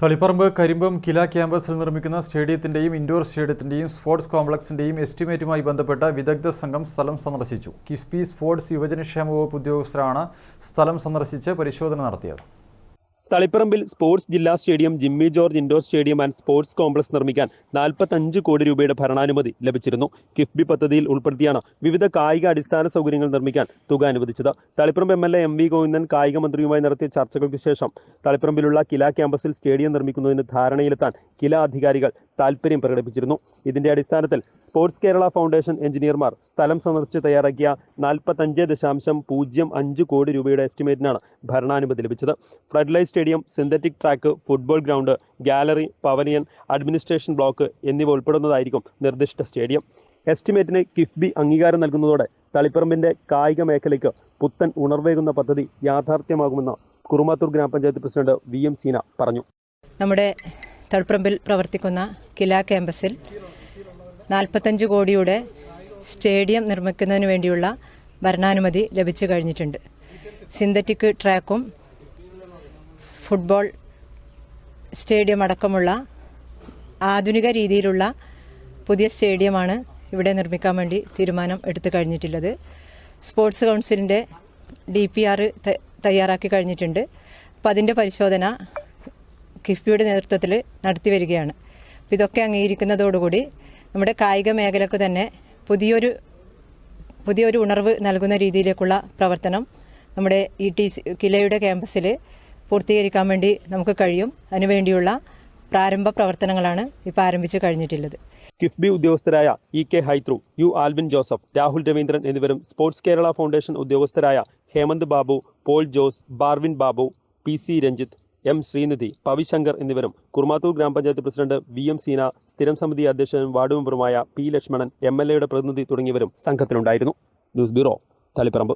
തളിപ്പറമ്പ് കരിമ്പം കില ക്യാമ്പസിൽ നിർമ്മിക്കുന്ന സ്റ്റേഡിയത്തിന്റെയും indoor സ്റ്റേഡിയത്തിന്റെയും sports കോംപ്ലക്സിന്റെയും എസ്റ്റിമേറ്റുമായി ബന്ധപ്പെട്ട വിദഗ്ധ സംഘം സ്ഥലം സന്ദർശിച്ചു. കിഫ്ബി സ്പോർട്സ് യുവജനക്ഷേമ വകുപ്പ് ഉദ്യോഗസ്ഥരാണ് സ്ഥലം സന്ദർശിച്ച് പരിശോധന നടത്തിയത്. തളിപ്പറമ്പിൽ സ്പോർട്സ് ജില്ലാ stadium Jimmy George indoor stadium and sports complex നിർമ്മിക്കാൻ നാൽപ്പത്തഞ്ച് കോടി രൂപയുടെ ഭരണാനുമതി ലഭിച്ചിരുന്നു. കിഫ്ബി പദ്ധതിയിൽ ഉൾപ്പെടുത്തിയാണ് വിവിധ കായിക അടിസ്ഥാന സൗകര്യങ്ങൾ നിർമ്മിക്കാൻ തുക അനുവദിച്ചത്. Taliparamba M L A M V Govindan കായിക മന്ത്രിയുമായി നടത്തിയ ചർച്ചകൾക്ക് ശേഷം തളിപ്പറമ്പിലുള്ള കില ക്യാമ്പസിൽ സ്റ്റേഡിയം നിർമ്മിക്കുന്നതിന് ധാരണയിലെത്താൻ കില അധികാരികൾ താൽപ്പര്യം പ്രകടിപ്പിച്ചിരുന്നു. ഇതിന്റെ അടിസ്ഥാനത്തിൽ സ്പോർട്സ് കേരള ഫൗണ്ടേഷൻ എഞ്ചിനീയർമാർ സ്ഥലം സന്ദർശിച്ച് തയ്യാറാക്കിയ നാൽപ്പത്തഞ്ച് ദശാംശം പൂജ്യം അഞ്ച് കോടി രൂപയുടെ എസ്റ്റിമേറ്റിനാണ് ഭരണാനുമതി ലഭിച്ചത്. Floodlight stadium synthetic track football ground gallery pavilion administration block എന്നിവ ഉൾപ്പെടുന്നതായിരിക്കും നിർദ്ദിഷ്ട സ്റ്റേഡിയം. എസ്റ്റിമേറ്റിന് കിഫ്ബി അംഗീകാരം നൽകുന്നതോടെ തളിപ്പറമ്പിന്റെ കായിക മേഖലയ്ക്ക് പുത്തൻ ഉണർവേകുന്ന പദ്ധതി യാഥാർത്ഥ്യമാകുമെന്ന് കുറുമാത്തൂർ ഗ്രാമപഞ്ചായത്ത് പ്രസിഡന്റ് വി എം സീന പറഞ്ഞു. നമ്മുടെ തളിപ്പറമ്പിൽ പ്രവർത്തിക്കുന്ന കില ക്യാമ്പസിൽ നാൽപ്പത്തഞ്ച് കോടിയുടെ സ്റ്റേഡിയം നിർമ്മിക്കുന്നതിന് വേണ്ടിയുള്ള ഭരണാനുമതി ലഭിച്ചു കഴിഞ്ഞിട്ടുണ്ട്. സിന്തറ്റിക് ട്രാക്കും ഫുട്ബോൾ സ്റ്റേഡിയം അടക്കമുള്ള ആധുനിക രീതിയിലുള്ള പുതിയ സ്റ്റേഡിയമാണ് ഇവിടെ നിർമ്മിക്കാൻ വേണ്ടി തീരുമാനം എടുത്തു കഴിഞ്ഞിട്ടുള്ളത്. സ്പോർട്സ് കൗൺസിലിന്റെ ഡി പി തയ്യാറാക്കി കഴിഞ്ഞിട്ടുണ്ട്. അപ്പോൾ അതിന്റെ പരിശോധന കിഫ്ബിയുടെ നേതൃത്വത്തിൽ നടത്തി വരികയാണ് അപ്പോൾ ഇതൊക്കെ അംഗീകരിക്കുന്നതോടുകൂടി നമ്മുടെ കായിക മേഖലക്ക് തന്നെ പുതിയൊരു പുതിയൊരു ഉണർവ് നൽകുന്ന രീതിയിലേക്കുള്ള പ്രവർത്തനം നമ്മുടെ ഇ ടി കിലയുടെ ക്യാമ്പസിൽ പൂർത്തീകരിക്കാൻ വേണ്ടി നമുക്ക് കഴിയും. അതിനുവേണ്ടിയുള്ള പ്രാരംഭ പ്രവർത്തനങ്ങളാണ് ഇപ്പോൾ ആരംഭിച്ചു കഴിഞ്ഞിട്ടുള്ളത്. കിഫ്ബി ഉദ്യോഗസ്ഥരായ ഇ കെ ഹൈത്രു യു ആൽവിൻ ജോസഫ് രാഹുൽ രവീന്ദ്രൻ എന്നിവരും sports Kerala foundation ഉദ്യോഗസ്ഥരായ Hemanth Babu Paul Jose Barvin Babu P C Ranjith M Sreenidhi Pavishankar എന്നിവരും കുർമാത്തൂർ ഗ്രാമപഞ്ചായത്ത് പ്രസിഡന്റ് വി എം സീന സ്ഥിരം സമിതി അധ്യക്ഷൻ വാർഡ് മെമ്പറുമായ പി ലക്ഷ്മണൻ എം എൽ എയുടെ പ്രതിനിധി തുടങ്ങിയവരും സംഘത്തിലുണ്ടായിരുന്നു. News bureau Taliparamba.